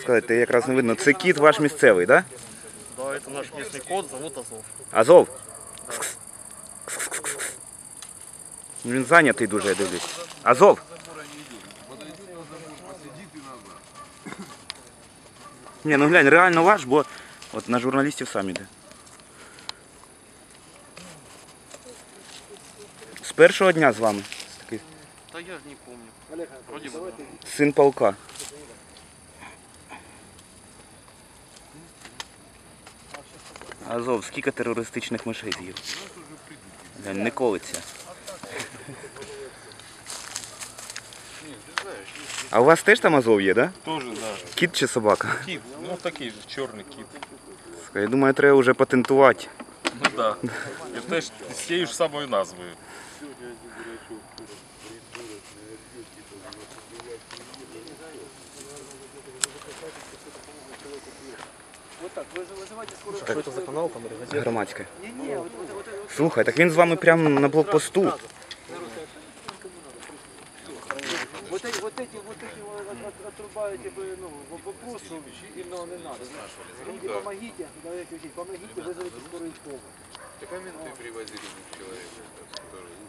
Сказати, якраз не видно. Це кіт ваш місцевий, так? Да? Да, это наш местный кот, зовут Азов. Азов. Кс-кс. Кс-кс-кс-кс. Ну, Він зайнятий дуже, я дивлюсь. Азов. Ні, ну глянь, реально ваш, бо от на журналістів сам іде. З першого дня з вами. Такий Да я же не помню. Вроде бы. да. син полка. Азов, скільки терористичних мишей з'їв? Не колиться. А у вас теж там Азов є, да? Тоже, да. Кіт чи собака? Кит. Ну, такий же, чорний кіт. Я думаю, треба вже патентувати. Ну да. І теж з тією ж самою назвою. Что это за канал там? или Громадське. Слухай, так він з вами прямо на блокпосту. Вот эти, вот эти, вот эти вот от- от- отрубаете бы, ну, в- вопрос, ну, именно не надо. Люди, помогите, давайте учить, помогите, вызовите скорую помощь. Так а менты привозили двух человек. как раз,